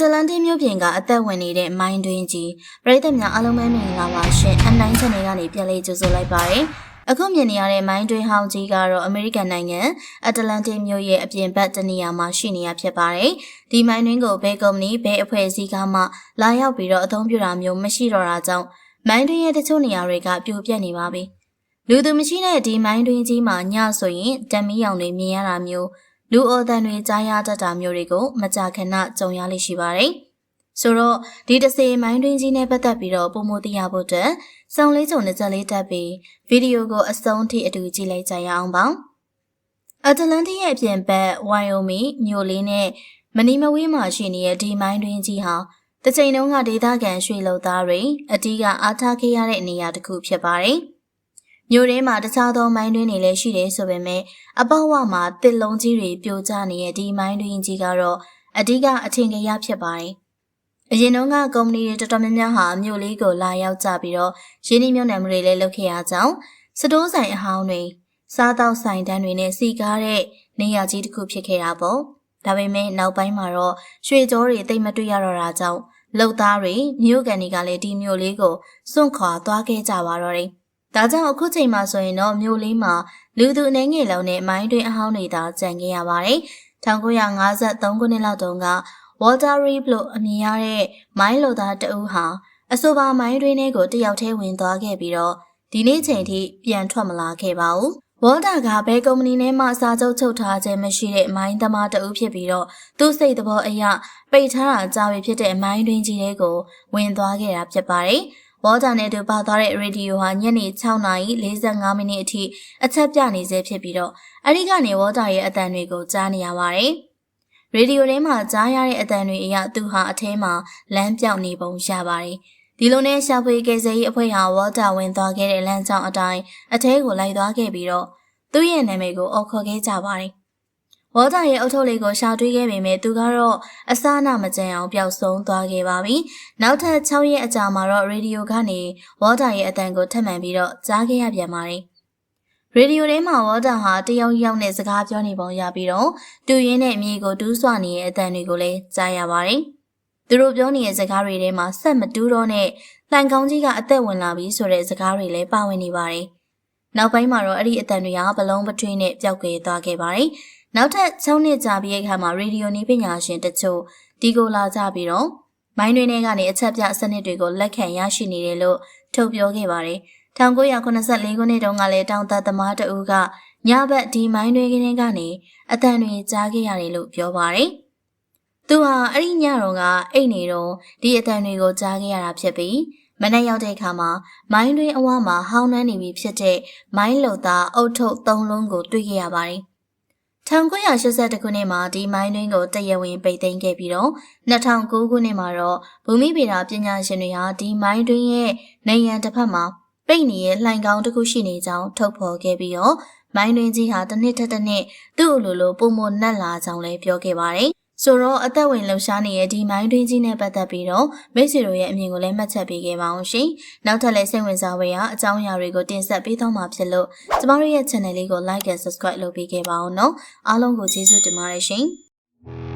တလန်တီမြို့ပြင်ကအသက်ဝင်နေတဲ့မိုင်းတွင်းကြီးပရိသတ်များအားလုံးပဲမင်္ဂလာပါရှင် M9 channel ကနေပြန်လေးကြိုဆိုလိုက်ပါရစေအခုမြင်နေရတဲ့မိုင်းတွင်းဟောင်းကြီးကတော့အမေရိကန်နိုင်ငံအတလန်တီမြို့ရဲ့အပြင်ဘက်တနေရာမှာရှိနေရဖြစ်ပါတယ်ဒီမိုင်းတွင်းကိုဘယ်ကုမ္ပဏီဘယ်အဖွဲ့အစည်းကမှလာရောက်ပြီးတော့အသုံးပြုတာမျိုးမရှိတော့တာကြောင့်မိုင်းတွင်းရဲ့တချို့နေရာတွေကပြိုပြက်နေပါပြီလူသူမရှိတဲ့ဒီမိုင်းတွင်းကြီးမှာညဆိုရင်တမီးရောင်တွေမြင်ရတာမျိုး လူအော်တန်တွေကြားရတတ်တာမျိုးတွေကိုမကြာခဏကြုံရလိမ့်ရှိပါတယ်။ဆိုတော့ဒီတစ်စေမိုင်းတွင်းကြီးနဲ့ပတ်သက်ပြီးတော့ပုံမသိရဖို့အတွက်စုံလေးကြုံနဲ့ကြက်လေးတက်ပြီးဗီဒီယိုကိုအဆုံးထိအတူကြည့်လိုက်ကြရအောင်ပါ။အတလန်တီရဲ့အပြင်ဘက်ဝိုင်ယိုမီမြို့လေးနဲ့မနီမဝေးမှာရှိနေတဲ့ဒီမိုင်းတွင်းကြီးဟာတစ်ချိန်တုန်းကဒေသခံရွှေလုံသားတွေအတီးကအားထားခဲ့ရတဲ့နေရာတစ်ခုဖြစ်ပါတယ်။ မြို့ထဲမှာတခြားသောမိုင်းတွင်းတွေလည်းရှိတယ်ဆိုပေမဲ့အပေါက်ဝမှာတစ်လုံးကြီးတွေပြိုကျနေတဲ့ဒီမိုင်းတွင်းကြီးကတော့အဓိကအထင်ကြီးရဖြစ်ပါတယ်။အရင်တုန်းကကုမ္ပဏီတွေတော်တော်များများဟာမြို့လေးကိုလာရောက်ကြပြီးတော့ရင်းနှီးမြှုပ်နှံမှုတွေလည်းလုပ်ခဲ့ရကြောင်းစတိုးဆိုင်အဟောင်းတွေစားတောက်ဆိုင်တန်းတွေနဲ့စီကားတဲ့နေရာကြီးတစ်ခုဖြစ်ခဲ့တာပေါ့။ဒါပေမဲ့နောက်ပိုင်းမှာတော့ရွှေကြောတွေတိတ်မတွေ့ရတော့တာကြောင့်လုံသားတွေမြို့ကန်တွေကလည်းဒီမြို့လေးကိုစွန့်ခွာသွားခဲ့ကြပါတော့တယ်။ ဒါကြောင့်အခုချိန်မှာဆိုရင်တော့မြို့လေးမှာလူသူအနေငယ်လုံးနဲ့မိုင်းတွင်အဟောင်းတွေသာကြံခဲ့ရပါတယ်။1953ခုနှစ်လောက်တုန်းက Walter Reed လို့အမည်ရတဲ့မိုင်းလိုသားတအူးဟာအဆိုပါမိုင်းတွင်တွေကိုတယောက်တည်းဝင်သွားခဲ့ပြီးတော့ဒီနေ့ချိန်ထိပြန်ထွက်မလာခဲ့ပါဘူး။ဝေါ်တာကဘယ်ကုမ္ပဏီနဲ့မှစာချုပ်ချုပ်ထားခြင်းမရှိတဲ့မိုင်းသမားတအုပ်ဖြစ်ပြီးတော့သူ့စိတ်သဘောအရပိတ်ထားတာကြာပြီဖြစ်တဲ့မိုင်းတွင်ကြီးတွေကိုဝင်သွားခဲ့တာဖြစ်ပါတယ်။ ဝေါ်တာနဲ့တူပါသွားတဲ့ရေဒီယိုဟာညနေ6:45မိနစ်အထိအချက်ပြနေစေဖြစ်ပြီးတော့အဲ့ဒီကနေဝေါ်တာရဲ့အတန်တွေကိုကြားနေရပါတယ်။ရေဒီယိုထဲမှာကြားရတဲ့အတန်တွေအရသူဟာအထဲမှာလမ်းပြောင်းနေပုံရပါတယ်။ဒီလိုနဲ့ရှာဖွေကယ်ဆယ်ရေးအဖွဲ့ဟာဝေါ်တာဝင်သွားခဲ့တဲ့လမ်းကြောင်းအတိုင်းအထဲကိုလိုက်သွားခဲ့ပြီးတော့သူ့ရဲ့နာမည်ကိုအော်ခေါ်ခဲ့ကြပါတယ်။ ဝေါ်တာရဲ့အုတ်ထုတ်လေးကိုရှာတွေးခဲ့ပေမဲ့သူကတော့အစအနမကြံအောင်ပျောက်ဆုံးသွားခဲ့ပါပြီ။နောက်ထပ်6ရက်အကြာမှာတော့ရေဒီယိုကနေဝေါ်တာရဲ့အတန်ကိုထပ်မံပြီးတော့ကြားခဲ့ရပြန်ပါတယ်။ရေဒီယိုထဲမှာဝေါ်တာဟာတယောက်ယောက်နဲ့စကားပြောနေပုံရပြီးတော့တူရင်းနဲ့အမြေကိုတူးဆွနေတဲ့အတန်တွေကိုလည်းကြားရပါတယ်။သူတို့ပြောနေတဲ့စကားတွေထဲမှာဆက်မတူးတော့နဲ့လှန်ကောင်းကြီးကအသက်ဝင်လာပြီဆိုတဲ့စကားတွေလည်းပါဝင်နေပါတယ်။နောက်ပိုင်းမှာတော့အဲ့ဒီအတန်တွေကဘလုံးပထွေးနဲ့ပျောက်ကွယ်သွားခဲ့ပါတယ်။ နောက်ထပ်6နှစ်ကြာပြီးအခါမှာရေဒီယိုနီးပညာရှင်တချို့ဒီကိုလာကြပြီးတော့မိုင်းတွင်တွေကနေအချက်ပြစနစ်တွေကိုလက်ခံရရှိနေတယ်လို့ထုတ်ပြောခဲ့ပါတယ်။1984ခုနှစ်တုန်းကလည်းတောင်သက်သမားတဦးကညဘက်ဒီမိုင်းတွင်ကနေကနေအတန်တွေကြားခဲ့ရတယ်လို့ပြောပါတယ်။သူဟာအဲ့ဒီညတော့ကအိတ်နေတော့ဒီအတန်တွေကိုကြားခဲ့ရတာဖြစ်ပြီးမနေ့ရောက်တဲ့အခါမှာမိုင်းတွင်အဝမှာဟောင်းနှမ်းနေပြီဖြစ်တဲ့မိုင်းလုံသားအုတ်ထုတ်၃လုံးကိုတွေ့ခဲ့ရပါတယ်။ 1982ခုနှစ်မှာဒီမိုင်းတွင်းကိုတရဝင်ပိတ်သိမ်းခဲ့ပြီးတော့2009ခုနှစ်မှာတော့ဘူမိဗေဒပညာရှင်တွေဟာဒီမိုင်းတွင်းရဲ့နေရန်တစ်ဖက်မှာပိတ်နေတဲ့လှိုင်ကောင်းတစ်ခုရှိနေကြောင်းထုတ်ဖော်ခဲ့ပြီးတော့မိုင်းတွင်းကြီးဟာတစ်နှစ်ထက်တစ်နှစ်သူ့အလိုလိုပုံမနက်လာကြောင်းလည်းပြောခဲ့ပါတယ် ဆိုတော့အသက်ဝင်လှူရှားနေတဲ့ဒီမိုင်းတွင်းကြီးနဲ့ပတ်သက်ပြီးတော့မိတ်ဆွေတို့ရဲ့အမြင်ကိုလည်းမှတ်ချက်ပေးခဲ့ပါအောင်ရှင်။နောက်ထပ်လည်းစိတ်ဝင်စားဖွယ်ရာအကြောင်းအရာတွေကိုတင်ဆက်ပေးသွားမှာဖြစ်လို့ကျမတို့ရဲ့ channel လေးကို like and subscribe လုပ်ပေးခဲ့ပါအောင်နော်။အားလုံးကိုကျေးဇူးတင်ပါတယ်ရှင်။